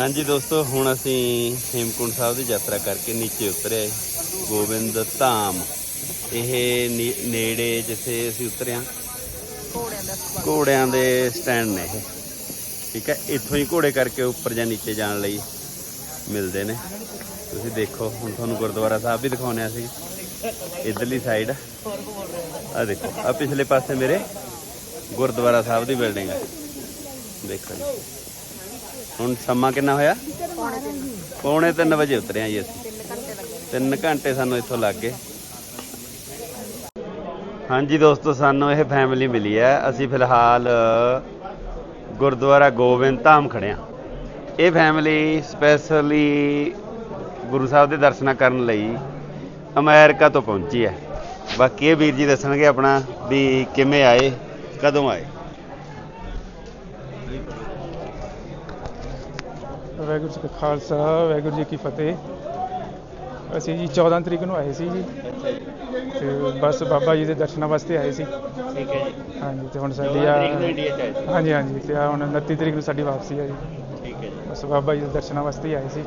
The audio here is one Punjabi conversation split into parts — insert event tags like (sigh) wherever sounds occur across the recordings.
ਹਾਂਜੀ ਦੋਸਤੋ, ਹੁਣ ਅਸੀਂ ਹੇਮਕੁੰਟ ਸਾਹਿਬ ਦੀ ਯਾਤਰਾ ਕਰਕੇ ਨੀਚੇ ਉਤਰੇ ਗੋਬਿੰਦ ਧਾਮ। ਇਹ ਨੀ- ਨੇੜੇ ਜਿੱਥੇ ਅਸੀਂ ਉਤਰੇ ਹਾਂ, ਘੋੜਿਆਂ ਦੇ ਸਟੈਂਡ ਨੇ ਇਹ। ਠੀਕ ਹੈ, ਇੱਥੋਂ ਹੀ ਘੋੜੇ ਕਰਕੇ ਉੱਪਰ ਜਾਂ ਨੀਚੇ ਜਾਣ ਲਈ ਮਿਲਦੇ ਨੇ। ਤੁਸੀਂ ਦੇਖੋ, ਹੁਣ ਤੁਹਾਨੂੰ ਗੁਰਦੁਆਰਾ ਸਾਹਿਬ ਵੀ ਦਿਖਾਉਣੇ ਆ ਸੀ ਇਧਰਲੀ ਸਾਈਡ ਆ। ਦੇਖੋ ਆ ਪਿਛਲੇ ਪਾਸੇ ਮੇਰੇ ਗੁਰਦੁਆਰਾ ਸਾਹਿਬ ਦੀ ਬਿਲਡਿੰਗ ਹੈ ਦੇਖੋ ਜੀ। ਹੁਣ ਸਮਾਂ ਕਿੰਨਾ ਹੋਇਆ? ਪੌਣੇ 3 ਵਜੇ ਉਤਰੇ ਆ ਜੀ ਅਸੀਂ। 3 ਘੰਟੇ ਸਾਨੂੰ ਇੱਥੋਂ ਲੱਗ ਗਏ। ਹਾਂਜੀ ਦੋਸਤੋ, ਸਾਨੂੰ ਇਹ ਫੈਮਿਲੀ ਮਿਲੀ ਹੈ। ਅਸੀਂ ਫਿਲਹਾਲ ਗੁਰਦੁਆਰਾ ਗੋਬਿੰਦ ਧਾਮ ਖੜੇ ਹਾਂ। ਇਹ ਫੈਮਿਲੀ ਸਪੈਸ਼ਲੀ ਗੁਰੂ ਸਾਹਿਬ ਦੇ ਦਰਸ਼ਨਾਂ ਕਰਨ ਲਈ ਅਮਰੀਕਾ ਤੋਂ ਪਹੁੰਚੀ ਹੈ। ਬਾਕੀ ਇਹ ਵੀਰ ਜੀ ਦੱਸਣਗੇ ਆਪਣਾ ਵੀ ਕਿਵੇਂ ਆਏ, ਕਦੋਂ ਆਏ। ਵਾਹਿਗੁਰੂ ਜੀ ਕਾ ਖਾਲਸਾ ਵਾਹਿਗੁਰੂ ਜੀ ਕੀ ਫਤਿਹ। ਅਸੀਂ ਜੀ 14 ਤਰੀਕ ਨੂੰ ਆਏ ਸੀ ਜੀ। ਤੇ ਬਸ ਬਾਬਾ ਜੀ ਦੇ ਦਰਸ਼ਨਾਂ ਵਾਸਤੇ ਆਏ ਸੀ। ਠੀਕ ਹੈ ਜੀ। ਹਾਂਜੀ ਤੇ ਹੁਣ ਸਾਡੀ ਆ ਹਾਂਜੀ ਹਾਂਜੀ ਤੇ ਆ ਹੁਣ 29 ਤਰੀਕ ਨੂੰ ਸਾਡੀ ਵਾਪਸੀ ਆ ਜੀ। ਠੀਕ ਹੈ ਜੀ। ਬਸ ਬਾਬਾ ਜੀ ਦੇ ਦਰਸ਼ਨਾਂ ਵਾਸਤੇ ਹੀ ਆਏ ਸੀ।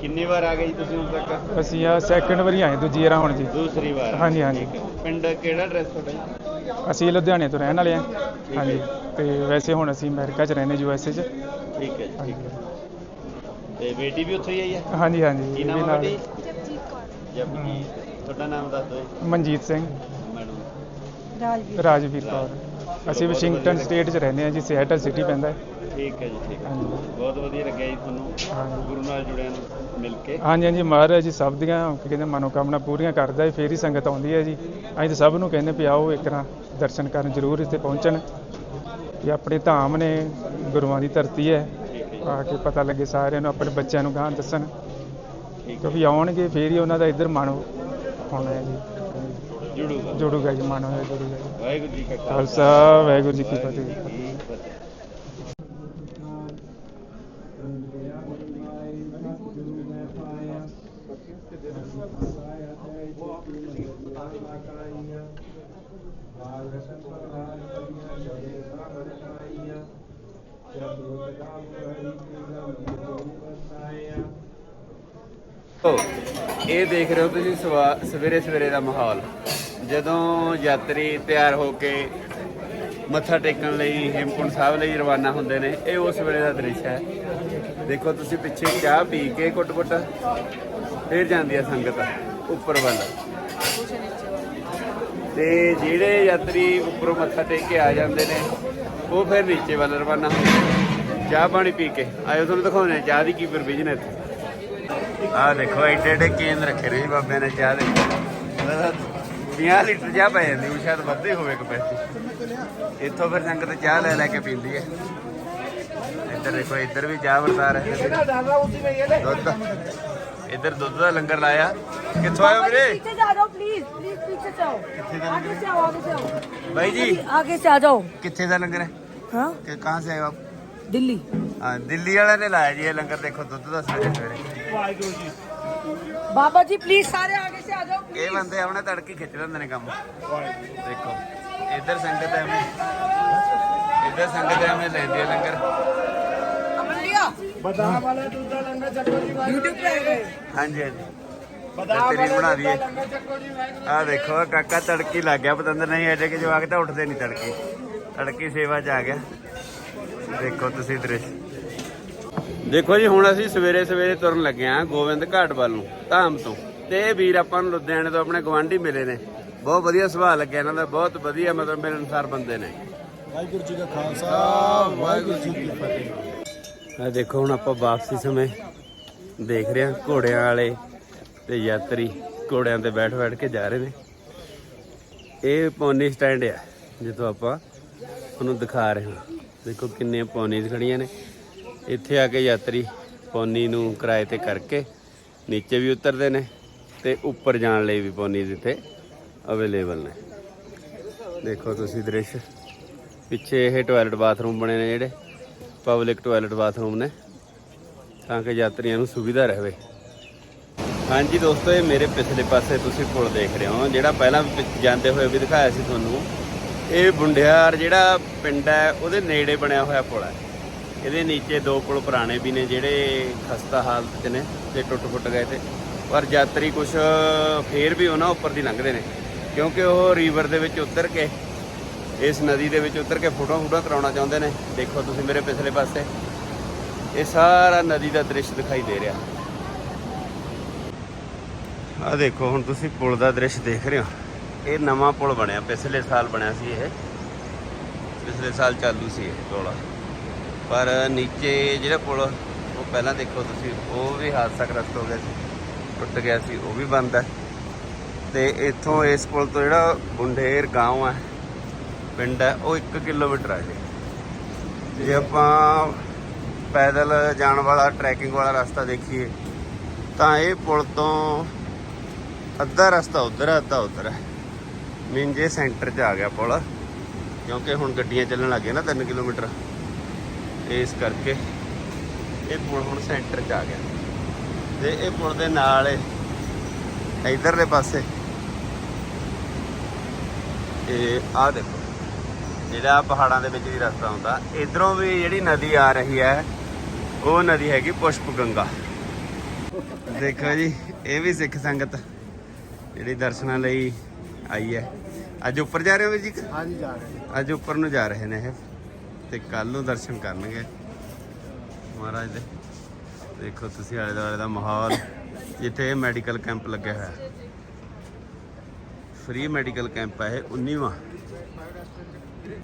ਕਿੰਨੀ ਵਾਰ ਆ ਗਏ ਜੀ ਤੁਸੀਂ ਹੁਣ ਤੱਕ? ਅਸੀਂ ਆ ਸੈਕਿੰਡ ਵਾਰੀ ਆਏ ਦੂਜੀ ਵਾਰ ਹੁਣ ਜੀ। ਦੂਸਰੀ ਵਾਰ। ਹਾਂਜੀ, ਹਾਂਜੀ। ਪਿੰਡ ਕਿਹੜਾ ਐਡਰੈਸ ਤੁਹਾਡਾ ਜੀ? ਅਸੀਂ ਲੁਧਿਆਣੇ ਤੋਂ ਰਹਿਣ ਵਾਲੇ ਆ ਹਾਂਜੀ ਤੇ ਵੈਸੇ ਹੁਣ ਅਸੀਂ ਅਮਰੀਕਾ 'ਚ ਰਹਿੰਦੇ ਯੂ ਐਸ ਏ 'ਚ। ਠੀਕ ਹੈ ਠੀਕ ਹੈ। ਤੇ ਬੇਟੀ ਵੀ ਉੱਥੇ ਹੀ ਆਈ ਹੈ? ਹਾਂਜੀ ਹਾਂਜੀ ਕੀ ਨਾਮ ਹੈ ਨਾਲ। ਬੇਟੀ? ਜਪਜੀ ਤੁਹਾਡਾ ਨਾਮ ਦੱਸ ਦਿਓ ਮਨਜੀਤ ਸਿੰਘ। ਮੈਡਮ। ਰਾਜਵੀਰ। ਕੌਰ। ਅਸੀਂ ਵਾਸ਼ਿੰਗਟਨ ਸਟੇਟ 'ਚ ਰਹਿੰਦੇ ਆ ਜੀ ਸਿਐਟਲ ਸਿਟੀ ਪੈਂਦਾ ਹੈ। ਠੀਕ ਹੈ ਜੀ ਠੀਕ ਹੈ। ਹਾਂਜੀ। ਬਹੁਤ ਵਧੀਆ ਲੱਗਿਆ ਜੀ ਤੁਹਾਨੂੰ ਹਾਂਜੀ। ਗੁਰੂ ਨਾਲ ਜੁੜਿਆਂ ਨੂੰ ਮਿਲ ਕੇ। ਹਾਂਜੀ ਹਾਂਜੀ ਮਹਾਰਾਜ ਜੀ ਸਭ ਦੀਆਂ ਕੀ ਕਹਿੰਦੇ ਮਨੋਕਾਮਨਾ ਪੂਰੀਆਂ ਕਰਦਾ ਹੈ ਫੇਰ ਹੀ ਸੰਗਤ ਆਉਂਦੀ ਹੈ ਜੀ। ਅਸੀਂ ਤਾਂ ਸਭ ਨੂੰ ਕਹਿੰਦੇ ਵੀ ਆਓ ਇੱਕ ਵਾਰ ਦਰਸ਼ਨ ਕਰਨ ਜ਼ਰੂਰ ਇੱਥੇ ਪਹੁੰਚਣ। ਇਹ ਆਪਣੇ ਧਾਮ ਨੇ ਗੁਰੂਆਂ ਦੀ ਧਰਤੀ ਹੈ ਹੈ। ਆ ਕੇ ਪਤਾ ਲੱਗੇ ਸਾਰਿਆਂ ਨੂੰ ਆਪਣੇ ਬੱਚਿਆਂ ਨੂੰ ਗਾਂ ਦੱਸਣ। ਠੀਕ ਹੈ ਕਿਉਂਕਿ ਆਉਣਗੇ ਫੇਰ ਹੀ ਉਹਨਾਂ ਦਾ ਇੱਧਰ ਮਨ ਹੋਣਾ ਹੈ ਜੀ। ਜੁੜੂਗਾ। ਜੁੜੂਗਾ ਜੀ ਮਨ ਹੋਇਆ ਜੁੜੂਗਾ ਜੀ। ਵਾਹਿਗੁਰੂ ਜੀ ਕਾ ਖਾਲਸਾ। ਵਾਹਿਗੁਰੂ ਜੀ ਕੀ ਫਤਿਹ। ਫਤਿਹ ਤੋ ਇਹ ਦੇਖ ਰਹੇ ਹੋ ਤੁਸੀਂ ਸਵੇਰੇ ਸਵੇਰੇ ਦਾ ਮਾਹੌਲ। ਜਦੋਂ ਯਾਤਰੀ ਤਿਆਰ ਹੋ ਕੇ ਮੱਥਾ ਟੇਕਣ ਲਈ ਹੇਮਕੁੰਟ ਸਾਹਿਬ ਲਈ ਰਵਾਨਾ ਹੁੰਦੇ ਨੇ, ਇਹ ਉਸ ਵੇਲੇ ਦਾ ਦ੍ਰਿਸ਼ ਹੈ। ਦੇਖੋ ਤੁਸੀਂ ਪਿੱਛੇ ਚਾਹ ਪੀ ਕੇ ਕੁੱਟ-ਕੁੱਟ ਫੇਰ ਜਾਂਦੀ ਹੈ ਸੰਗਤ ਉੱਪਰ ਵੱਲ। ਤੇ ਜਿਹੜੇ ਯਾਤਰੀ ਉੱਪਰੋਂ ਮੱਥਾ ਟੇਕ ਕੇ ਆ ਜਾਂਦੇ ਨੇ ਉਹ ਫਿਰ ਨੀਚੇ ਵੱਲ ਰਵਾਨਾ ਚਾਹ ਪਾਣੀ ਪੀ ਕੇ। ਆਇਓ ਤੁਹਾਨੂੰ ਦਿਖਾਉਣੇ ਚਾਹ ਦੀ ਕੀ ਪ੍ਰੋਵੀਜ਼ਨ ਹੈ ਇੱਥੇ। ਦੇਖੋ ਐਡੇ ਐਡੇ ਕੇਨ ਰੱਖੇ ਨੇ ਬਾਬੇ ਨੇ ਚਾਹ ਦੇ। 50 ਲੀਟਰ ਚਾਹ ਪੈ ਜਾਂਦੀ ਸ਼ਾਇਦ ਵੱਧ ਹੀ ਹੋਵੇ ਕਪੈਸਿਟੀ ਇੱਥੋਂ ਫਿਰ ਸੰਗਤ ਚਾਹ ਲੈ ਲੈ ਕੇ ਪੀਂਦੀ ਹੈ। ਇੱਧਰ ਦੇਖੋ ਇੱਧਰ ਵੀ ਚਾਹ ਵਰਤਾ ਰਹੇ ਦੁੱਧ। ਇੱਧਰ ਦੁੱਧ ਦਾ ਲੰਗਰ ਲਾਇਆ। ਕਿੱਥੋਂ ਆਇਓ ਵੀਰੇ? ਪਿੱਛੇ ਜਾ ਜਾਓ ਪਲੀਜ਼ ਪਲੀਜ਼ ਪਿੱਛੇ ਜਾਓ। ਕਿੱਥੇ ਦਾ ਲੰਗਰ? ਆਗੇ ਜਾਓ ਆਗੇ ਬਾਈ ਜੀ। ਆਗੇ ਜਾ ਜਾਓ ਕਿੱਥੇ ਦਾ ਲੰਗਰ ਹੈ? ਕਿ ਕਹਾਂ ਸੇ ਆਪ? ਦਿੱਲੀ। ਹਾਂ ਦਿੱਲੀ ਵਾਲਿਆਂ ਨੇ ਲਾਇਆ ਜੀ ਇਹ ਲੰਗਰ ਦੇਖੋ ਦੁੱਧ ਦਾ ਸਵੇਰੇ ਬਾਬਾ ਜੀ ਪਲੀਜ਼ ਸਾਰੇ ਆਗੇ ਸੇ ਆ ਜਾਓ ਇਹ ਬੰਦੇ ਆਪਣੇ ਤੜਕੀ ਖਿੱਚ ਲੈਂਦੇ ਨੇ ਕੰਮ। ਦੇਖੋ ਇੱਧਰ ਸੰਗਤ ਐਵੇਂ ਇੱਧਰ ਸੰਗਤ ਐਵੇਂ ਲੈਂਦੀ ਹੈ ਲੰਗਰ। ਬਦਾਮ ਵਾਲੇ ਦੁੱਧ ਲੰਗਰ ਚੱਕੋ ਜੀ YouTube ਤੇ ਆਏ ਹਾਂਜੀ ਹਾਂਜੀ। ਤੇਰੀ ਬਣਾ ਦੀ ਆ ਦੇਖੋ ਕਾਕਾ ਤੜਕੀ ਲੱਗ ਗਿਆ ਪਤੰਦਰ ਨਹੀਂ ਅਜੇ ਕਿ ਜਵਾਕ ਉੱਠਦੇ ਨਹੀਂ ਤੜਕੀ। ਤੜਕੀ ਸੇਵਾ 'ਚ ਆ ਗਿਆ। ਦੇਖੋ ਤੁਸੀਂ ਦ੍ਰਿਸ਼। ਦੇਖੋ ਜੀ ਹੁਣ ਅਸੀਂ ਸਵੇਰੇ ਸਵੇਰੇ ਤੁਰਨ ਲੱਗੇ ਆ ਗੋਬਿੰਦ ਘਾਟ ਵੱਲ ਨੂੰ ਧਾਮ ਤੋਂ। ਤੇ ਇਹ ਵੀਰ ਆਪਾਂ ਨੂੰ ਲੁਧਿਆਣੇ ਤੋਂ ਆਪਣੇ ਗਵਾਂਢੀ ਮਿਲੇ ਨੇ। ਬਹੁਤ ਵਧੀਆ ਸੁਭਾਅ ਲੱਗਿਆ ਇਹਨਾਂ ਦਾ ਬਹੁਤ ਵਧੀਆ ਮਤਲਬ ਮਿਲਣਸਾਰ ਬੰਦੇ ਨੇ। ਵਾਹਿਗੁਰੂ ਜੀ ਕਾ ਖਾਲਸਾ ਵਾਹਿਗੁਰੂ ਜੀ ਕੀ ਫਤਿਹ। ਆ ਦੇਖੋ ਹੁਣ ਆਪਾਂ ਵਾਪਸੀ ਸਮੇਂ ਦੇਖ ਰਹੇ ਹਾਂ ਘੋੜਿਆਂ ਵਾਲੇ ਤੇ ਯਾਤਰੀ ਘੋੜਿਆਂ ਤੇ ਬੈਠ ਬੈਠ ਕੇ ਜਾ ਰਹੇ ਨੇ। ਇਹ ਪੌਨੀ ਸਟੈਂਡ ਆ ਜਿੱਥੋਂ ਆਪਾਂ ਤੁਹਾਨੂੰ ਦਿਖਾ ਰਿਹਾ ਦੇਖੋ ਕਿੰਨੇ ਪੌਨੀਜ਼ ਖੜੀਆਂ ਨੇ। ਇੱਥੇ ਆ ਕੇ ਯਾਤਰੀ ਪੌਨੀ ਨੂੰ ਕਿਰਾਏ ਤੇ ਕਰਕੇ ਨੀਚੇ ਵੀ ਉਤਰਦੇ ਨੇ ਤੇ ਉੱਪਰ ਜਾਣ ਲਈ ਵੀ ਪੌਨੀਜ਼ ਇੱਥੇ ਅਵੇਲੇਬਲ ਨੇ। ਦੇਖੋ ਤੁਸੀਂ ਦ੍ਰਿਸ਼। ਪਿੱਛੇ ਇਹ ਟਾਇਲਟ ਬਾਥਰੂਮ ਬਣੇ ਨੇ ਜਿਹੜੇ। ਪਬਲਿਕ ਟਾਇਲਟ ਬਾਥਰੂਮ ਨੇ। ਤਾਂ ਕਿ ਯਾਤਰੀਆਂ ਨੂੰ ਸੁਵਿਧਾ ਰਹੇ। ਹਾਂਜੀ ਦੋਸਤੋ, ਇਹ ਮੇਰੇ ਪਿਛਲੇ ਪਾਸੇ ਤੁਸੀਂ ਪੁਲ ਦੇਖ ਰਹੇ ਹੋ। ਜਿਹੜਾ ਪਹਿਲਾਂ ਵੀ ਜਾਂਦੇ ਹੋਏ ਵੀ ਦਿਖਾਇਆ ਸੀ ਤੁਹਾਨੂੰ। ਇਹ ਬੁੰਡਿਆਰ ਜਿਹੜਾ ਪਿੰਡ ਹੈ, ਉਹਦੇ ਨੇੜੇ ਬਣਿਆ ਹੋਇਆ ਪੁਲ ਹੈ। ਇਹਦੇ ਨੀਚੇ ਦੋ ਪੁਲ ਪੁਰਾਣੇ ਵੀ ਨੇ ਜਿਹੜੇ ਖਸਤਾ ਹਾਲਤ 'ਚ ਨੇ ਤੇ ਟੁੱਟ ਫੁੱਟ ਗਏ ਤੇ। ਪਰ ਯਾਤਰੀ ਕੁਝ ਫੇਰ ਵੀ ਉਹਨਾਂ ਉੱਪਰ ਦੀ ਲੰਘਦੇ ਨੇ, ਕਿਉਂਕਿ ਉਹ ਰੀਵਰ ਦੇ ਵਿੱਚ ਉਤਰ ਕੇ, ਇਸ ਨਦੀ ਦੇ ਵਿੱਚ ਉਤਰ ਕੇ ਫੋਟੋ ਫੋਟੋ ਕਰਾਉਣਾ ਚਾਹੁੰਦੇ ਨੇ। ਦੇਖੋ ਤੁਸੀਂ ਮੇਰੇ ਪਿਛਲੇ ਪਾਸੇ। ਇਹ ਸਾਰਾ ਨਦੀ ਦਾ ਦ੍ਰਿਸ਼ ਦਿਖਾਈ ਦੇ ਰਿਹਾ। ਆ ਦੇਖੋ, ਹੁਣ ਤੁਸੀਂ ਪੁਲ ਦਾ ਦ੍ਰਿਸ਼ ਦੇਖ ਰਹੇ ਹੋ। ਇਹ ਨਵਾਂ ਪੁਲ ਬਣਿਆ ਪਿਛਲੇ ਸਾਲ ਬਣਿਆ ਸੀ ਇਹ ਪਿਛਲੇ ਸਾਲ ਚਾਲੂ ਸੀ ਇਹ ਪੁਲ ਪਰ ਨੀਚੇ ਜਿਹੜਾ ਪੁਲ ਉਹ ਪਹਿਲਾਂ ਦੇਖੋ ਤੁਸੀਂ ਉਹ ਵੀ ਹਾਦਸਾਗ੍ਰਸਤ ਹੋ ਗਿਆ ਸੀ ਟੁੱਟ ਗਿਆ ਸੀ ਉਹ ਵੀ ਬੰਦ ਹੈ ਤੇ ਇੱਥੋਂ ਇਸ ਪੁਲ ਤੋਂ ਜਿਹੜਾ ਬੁੰਡੇਰ گاؤں ਹੈ ਪਿੰਡ ਹੈ ਉਹ 1 ਕਿਲੋਮੀਟਰ ਹੈ ਜੀ ਜੇ ਆਪਾਂ ਪੈਦਲ ਜਾਣ ਵਾਲਾ ਟਰੈਕਿੰਗ ਵਾਲਾ ਰਸਤਾ ਦੇਖੀਏ ਤਾਂ ਇਹ ਪੁਲ ਤੋਂ ਅੱਧਾ ਰਸਤਾ ਉਧਰ ਹੈ ਅੱਧਾ ਉਧਰ ਹੈ ਮੀਨ ਜੇ ਸੈਂਟਰ 'ਚ ਆ ਗਿਆ ਪੁਲ, ਕਿਉਂਕਿ ਹੁਣ ਗੱਡੀਆਂ ਚੱਲਣ ਲੱਗ ਗਈਆਂ ਨਾ 3 ਕਿਲੋਮੀਟਰ। ਇਸ ਕਰਕੇ ਇਹ ਪੁਲ ਹੁਣ ਸੈਂਟਰ 'ਚ ਆ ਗਿਆ। ਤੇ ਇਹ ਪੁਲ ਦੇ ਨਾਲ ਇਹ ਇਧਰਲੇ ਪਾਸੇ ਇਹ ਆ ਦੇਖੋ, ਜਿਹੜਾ ਪਹਾੜਾਂ ਦੇ ਵਿੱਚ ਦੀ ਰਸਤਾ ਹੁੰਦਾ, ਇਧਰੋਂ ਵੀ ਜਿਹੜੀ ਨਦੀ ਆ ਰਹੀ ਹੈ, ਉਹ ਨਦੀ ਹੈਗੀ ਪੁਸ਼ਪ ਗੰਗਾ ਦੇਖੋ ਜੀ, ਇਹ ਵੀ ਸਿੱਖ ਸੰਗਤ ਜਿਹੜੀ ਦਰਸ਼ਨਾਂ ਲਈ ਆਈ ਹੈ। ਅੱਜ ਉੱਪਰ ਜਾ ਰਹੇ ਹੋ ਵੀਰ ਜੀ ਹਾਂਜੀ ਜਾ ਰਹੇ ਅੱਜ ਉੱਪਰ ਨੂੰ ਜਾ ਰਹੇ ਨੇ ਇਹ ਤੇ ਕੱਲ ਨੂੰ ਦਰਸ਼ਨ ਕਰਨਗੇ ਮਹਾਰਾਜ ਦੇ ਦੇਖੋ ਤੁਸੀਂ ਆਲੇ ਦੁਆਲੇ ਦਾ ਮਾਹੌਲ ਜਿੱਥੇ ਇਹ ਮੈਡੀਕਲ ਕੈਂਪ ਲੱਗਿਆ ਹੋਇਆ ਫ੍ਰੀ ਮੈਡੀਕਲ ਕੈਂਪ ਹੈ ਇਹ 19ਵਾਂ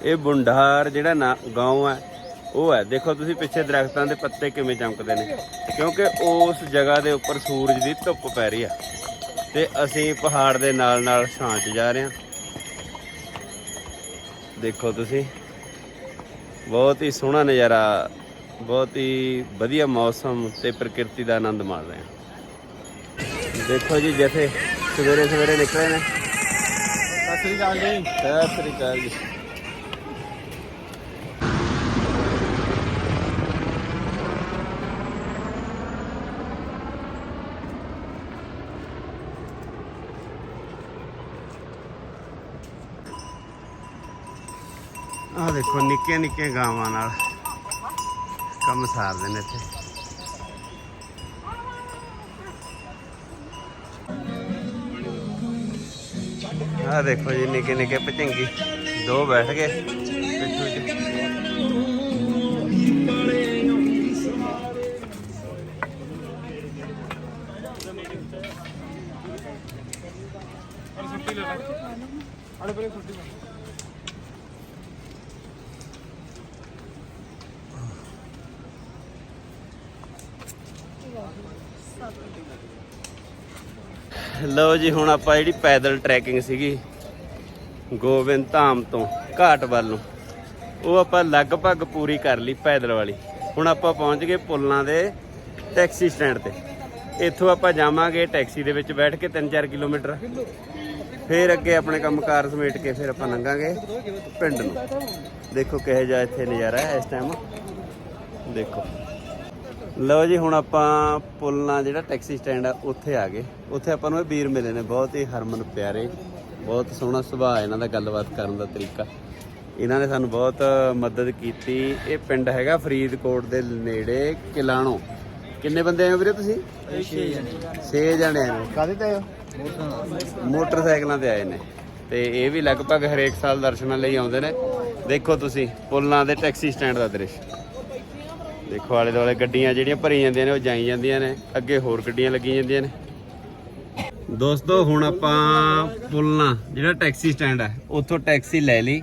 ਇਹ ਬੁੰਡਾਰ ਜਿਹੜਾ ਨਾ گاؤں ਹੈ ਉਹ ਹੈ ਦੇਖੋ ਤੁਸੀਂ ਪਿੱਛੇ ਦਰਖਤਾਂ ਦੇ ਪੱਤੇ ਕਿਵੇਂ ਚਮਕਦੇ ਨੇ ਕਿਉਂਕਿ ਉਸ ਜਗ੍ਹਾ ਦੇ ਉੱਪਰ ਸੂਰਜ ਦੀ ਧੁੱਪ ਪੈ ਰਹੀ ਆ ਤੇ ਅਸੀਂ ਪਹਾੜ ਦੇ ਨਾਲ ਨਾਲ ਛਾਂ 'ਚ ਜਾ ਰਹੇ ਹਾਂ ਦੇਖੋ ਤੁਸੀਂ। ਬਹੁਤ ਹੀ ਸੋਹਣਾ ਨਜ਼ਾਰਾ ਬਹੁਤ ਹੀ ਵਧੀਆ ਮੌਸਮ ਤੇ ਪ੍ਰਕਿਰਤੀ ਦਾ ਆਨੰਦ ਮਾਣ ਰਹੇ ਹਾਂ। ਦੇਖੋ ਜੀ ਜਿੱਥੇ ਸਵੇਰੇ ਸਵੇਰੇ ਨਿਕਲੇ ਨੇ। ਸਤਿ ਸ੍ਰੀ ਅਕਾਲ ਜੀ। ਸਤਿ ਸ੍ਰੀ ਅਕਾਲ ਜੀ। ਆਹ ਦੇਖੋ ਨਿੱਕੀਆਂ ਨਿੱਕੀਆਂ ਗਾਵਾਂ ਨਾਲ ਕੰਮ ਸਾਰਦੇ ਨੇ ਇੱਥੇ। ਆਹ ਦੇਖੋ ਜੀ, ਨਿੱਕੇ ਨਿੱਕੇ ਪਚੰਗੀ। ਦੋ ਬੈਠ ਗਏ। ਪਿੱਠੂ 'ਚ ਲਓ ਜੀ, ਹੁਣ ਆਪਾਂ ਜਿਹੜੀ ਪੈਦਲ ਟਰੈਕਿੰਗ ਸੀਗੀ, ਗੋਬਿੰਦ ਧਾਮ ਤੋਂ ਘਾਟ ਵੱਲ ਨੂੰ, ਉਹ ਆਪਾਂ ਲਗਭਗ ਪੂਰੀ ਕਰ ਲਈ ਪੈਦਲ ਵਾਲੀ। ਹੁਣ ਆਪਾਂ ਪਹੁੰਚ ਗਏ ਪੁੱਲਾਂ ਦੇ ਟੈਕਸੀ ਸਟੈਂਡ ਤੇ। ਇੱਥੋਂ ਆਪਾਂ ਜਾਵਾਂਗੇ ਟੈਕਸੀ ਦੇ ਵਿੱਚ ਬੈਠ ਕੇ 3-4 ਕਿਲੋਮੀਟਰ। ਫਿਰ ਅੱਗੇ ਆਪਣੇ ਕੰਮਕਾਰ ਸਮੇਟ ਕੇ ਫਿਰ ਆਪਾਂ ਲੰਘਾਂਗੇ ਪਿੰਡ ਨੂੰ। ਦੇਖੋ ਕਿਹੋ ਜਿਹਾ ਇੱਥੇ ਨਜ਼ਾਰਾ ਹੈ ਇਸ ਟਾਈਮ ਦੇਖੋ। ਲਓ ਜੀ ਹੁਣ ਆਪਾਂ ਪੁੱਲਣਾ ਜਿਹੜਾ ਟੈਕਸੀ ਸਟੈਂਡ ਆ ਉੱਥੇ ਆ ਗਏ। ਉੱਥੇ ਆਪਾਂ ਨੂੰ ਇਹ ਵੀਰ ਮਿਲੇ ਨੇ ਬਹੁਤ ਹੀ ਹਰਮਨ ਪਿਆਰੇ ਬਹੁਤ ਸੋਹਣਾ ਸੁਭਾਅ ਇਹਨਾਂ ਦਾ ਗੱਲਬਾਤ ਕਰਨ ਦਾ ਤਰੀਕਾ। ਇਹਨਾਂ ਨੇ ਸਾਨੂੰ ਬਹੁਤ ਮਦਦ ਕੀਤੀ। ਇਹ ਪਿੰਡ ਹੈਗਾ ਫਰੀਦਕੋਟ ਦੇ ਨੇੜੇ ਕਿਲਾਣੋ। ਕਿੰਨੇ ਬੰਦੇ ਆਏ ਹੋ ਵੀਰੇ ਤੁਸੀਂ? 6 ਜਣੇ। ਆਏ ਨੇ ਕਾਦੇ ਤੇ ਆਇਓ ਮੋਟਰਸਾਈਕਲਾਂ ਤੇ ਆਏ ਨੇ। ਤੇ ਇਹ ਵੀ ਲਗਭਗ ਹਰੇਕ ਸਾਲ ਦਰਸ਼ਨਾਂ ਲਈ ਆਉਂਦੇ ਨੇ। ਦੇਖੋ ਤੁਸੀਂ ਪੁੱਲਾਂ ਦੇ ਟੈਕਸੀ ਸਟੈਂਡ ਦਾ ਦ੍ਰਿਸ਼। ਦੇਖੋ ਆਲੇ ਦੁਆਲੇ ਗੱਡੀਆਂ ਜਿਹੜੀਆਂ ਭਰੀ ਜਾਂਦੀਆਂ ਨੇ ਉਹ ਜਾਈ ਜਾਂਦੀਆਂ ਨੇ। ਅੱਗੇ ਹੋਰ ਗੱਡੀਆਂ ਲੱਗੀ ਜਾਂਦੀਆਂ ਨੇ। ਦੋਸਤੋ ਹੁਣ ਆਪਾਂ ਪੁੱਲਣਾ ਜਿਹੜਾ ਟੈਕਸੀ ਸਟੈਂਡ ਹੈ ਉੱਥੋਂ ਟੈਕਸੀ ਲੈ ਲਈ।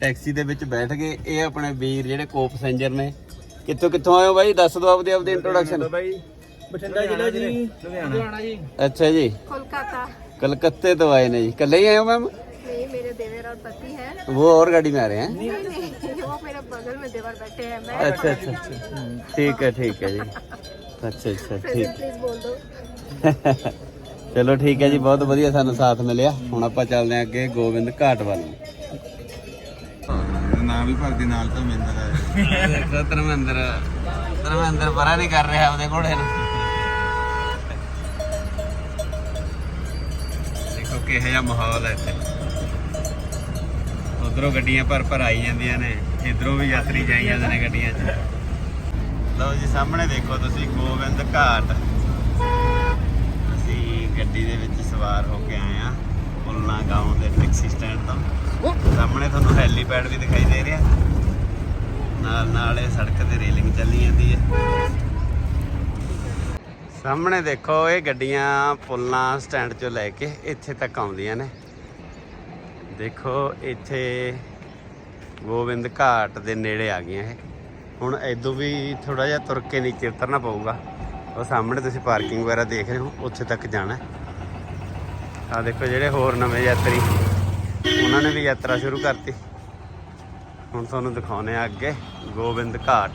ਟੈਕਸੀ ਦੇ ਵਿੱਚ ਬੈਠ ਗਏ ਇਹ ਆਪਣੇ ਵੀਰ ਜਿਹੜੇ ਕੋ ਪੈਸੇਂਜਰ ਨੇ ਕਿੱਥੋਂ ਕਿੱਥੋਂ ਆਏ ਬਾਈ? ਦੱਸ ਦਿਓ ਆਪਦੇ ਆਪਦੇ ਇੰਟਰੋਡਕਸ਼ਨ ਬਠਿੰਡਾ ਜ਼ਿਲ੍ਹਾ ਜੀ। ਲੁਧਿਆਣਾ। ਜੀ। ਅੱਛਾ ਜੀ। ਕੋਲਕਾਤਾ। ਕਲਕੱਤੇ ਤੋਂ ਆਏ ਨੇ ਜੀ। ਕੱਲੇ ਹੀ ਆਏ ਮੈਮ? ਨਹੀਂ ਮੇਰੇ ਦੇਵੇਰ ਔਰ ਪਤੀ ਹੈ। ਉਹ ਔਰ ਗਾੜੀ ਮੈਂ ਆ। ਰਹੇ ਹੈ बगल में देवर बैठे हैं मैं अच्छा अच्छा अच्छा ठीक है ठीक है जी अच्छा अच्छा (laughs) ठीक प्लीज बोल दो ਚਲੋ ਠੀਕ ਹੈ ਜੀ ਬਹੁਤ ਵਧੀਆ ਸਾਨੂੰ ਸਾਥ ਮਿਲਿਆ ਹੁਣ ਆਪਾਂ ਚੱਲਦੇ ਹਾਂ ਅੱਗੇ ਗੋਬਿੰਦ ਘਾਟ ਵੱਲ ਨਾਮ ਵੀ ਭਰਦੀ ਨਾਲ ਤਾਂ ਮਿੰਦਰ ਹੈ ਦੇਖੋ ਧਰਮਿੰਦਰ ਧਰਮਿੰਦਰ ਪਰਾ ਨਹੀਂ ਕਰ ਰਿਹਾ ਆਪਦੇ ਘੋੜੇ ਨੂੰ ਦੇਖੋ ਕਿਹੋ ਜਿਹਾ ਮਾਹੌਲ ਹੈ ਇੱਥੇ ਉਧਰੋਂ ਗੱਡੀਆਂ ਭਰ ਭਰ ਆਈ ਜਾਂਦੀਆਂ ਨੇ ਇਧਰੋਂ ਵੀ ਯਾਤਰੀ ਜਾਈ ਜਾਂਦੇ ਨੇ ਗੱਡੀਆਂ 'ਚ। ਲਓ ਜੀ ਸਾਹਮਣੇ ਦੇਖੋ ਤੁਸੀਂ ਗੋਬਿੰਦ ਘਾਟ। ਅਸੀਂ ਗੱਡੀ ਦੇ ਵਿੱਚ ਸਵਾਰ ਹੋ ਕੇ ਆਏ ਆ ਪੁਲਨਾ ਗਾਉਂ ਦੇ ਟੈਕਸੀ ਸਟੈਂਡ ਤੋਂ। ਸਾਹਮਣੇ ਤੁਹਾਨੂੰ ਹੈਲੀਪੈਡ ਵੀ ਦਿਖਾਈ ਦੇ ਰਿਹਾ। ਨਾਲ ਨਾਲ ਇਹ ਸੜਕ ਤੇ ਰੇਲਿੰਗ ਚੱਲੀ ਜਾਂਦੀ ਹੈ। ਸਾਹਮਣੇ ਦੇਖੋ ਇਹ ਗੱਡੀਆਂ ਪੁਲਨਾ ਸਟੈਂਡ ਚੋਂ ਲੈ ਕੇ ਇੱਥੇ ਤੱਕ ਆਉਂਦੀਆਂ ਨੇ। ਦੇਖੋ ਇੱਥੇ ਗੋਬਿੰਦ ਘਾਟ ਦੇ ਨੇੜੇ ਆ ਗਏ ਇਹ। ਹੁਣ ਇਦੋਂ ਵੀ ਥੋੜਾ ਜਿਹਾ ਤੁਰ ਕੇ ਨੀਚੇ ਉਤਰਨਾ ਪਊਗਾ। ਉਹ ਸਾਹਮਣੇ ਤੁਸੀਂ ਪਾਰਕਿੰਗ ਵਗੈਰਾ ਦੇਖ ਰਹੇ ਹੋ, ਉੱਥੇ ਤੱਕ ਜਾਣਾ ਆ ਦੇਖੋ ਜਿਹੜੇ ਹੋਰ ਨਵੇਂ ਯਾਤਰੀ, ਉਹਨਾਂ ਨੇ ਵੀ ਯਾਤਰਾ ਸ਼ੁਰੂ ਕਰਤੀ। ਹੁਣ ਤੁਹਾਨੂੰ ਦਿਖਾਉਨੇ ਆ ਅੱਗੇ ਗੋਬਿੰਦ ਘਾਟ।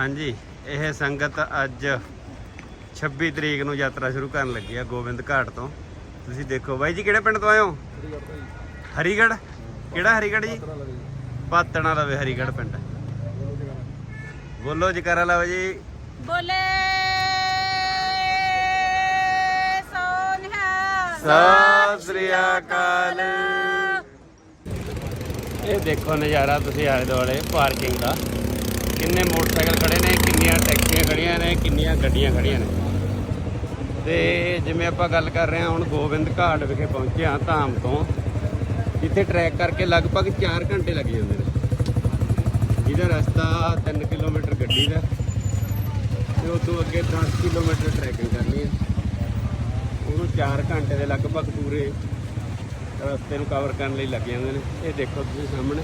ਹਾਂਜੀ ਇਹ ਸੰਗਤ ਅੱਜ 26 ਤਰੀਕ ਨੂੰ ਯਾਤਰਾ ਸ਼ੁਰੂ ਕਰਨ ਲੱਗੀ ਆ ਗੋਬਿੰਦ ਘਾਟ ਤੋਂ। ਤੁਸੀਂ ਦੇਖੋ ਬਾਈ ਜੀ ਕਿਹੜੇ ਪਿੰਡ ਤੋਂ ਆਏ ਹੋ? ਹਰੀਗੜ ਕਿਹੜਾ ਹਰੀਗੜ੍ਹ ਜੀ? ਪਾਤਣਾ ਲਵੇ ਹਰੀਗੜ੍ਹ ਪਿੰਡ। ਬੋਲੋ ਜਕਾਰਾ ਲਵੇ ਜੀ। ਬੋਲੇ ਸੋਨਿਆ। ਸਤਿ ਸ੍ਰੀ ਅਕਾਲ। ਇਹ ਦੇਖੋ ਨਜ਼ਾਰਾ ਤੁਸੀਂ ਆਲੇ ਦੁਆਲੇ ਪਾਰਕਿੰਗ ਦਾ। ਕਿੰਨੇ ਮੋਟਰਸਾਈਕਲ ਖੜੇ ਨੇ, ਕਿੰਨੀਆਂ ਟੈਕਸੀਆਂ ਖੜੀਆਂ ਨੇ, ਕਿੰਨੀਆਂ ਗੱਡੀਆਂ ਖੜੀਆਂ ਨੇ। ਤੇ ਜਿਵੇਂ ਆਪਾਂ ਗੱਲ ਕਰ ਰਹੇ ਹਾਂ ਹੁਣ ਗੋਬਿੰਦ ਘਾਟ ਵਿਖੇ ਪਹੁੰਚੇ ਹਾਂ ਧਾਮ ਤੋਂ ਜਿੱਥੇ ਟਰੈਕ ਕਰਕੇ ਲਗਭਗ 4 ਘੰਟੇ ਲੱਗ ਜਾਂਦੇ ਨੇ। ਜਿਹਦਾ ਰਸਤਾ 3 ਕਿਲੋਮੀਟਰ ਗੱਡੀ ਦਾ, ਤੇ ਉਸ ਤੋਂ ਅੱਗੇ 10 ਕਿਲੋਮੀਟਰ ਟਰੈਕਿੰਗ ਕਰਨੀ ਹੈ ਉਹਨੂੰ 4 ਘੰਟੇ ਦੇ ਲਗਭਗ ਪੂਰੇ ਰਸਤੇ ਨੂੰ ਕਵਰ ਕਰਨ ਲਈ ਲੱਗ ਜਾਂਦੇ ਨੇ। ਇਹ ਦੇਖੋ ਤੁਸੀਂ ਸਾਹਮਣੇ।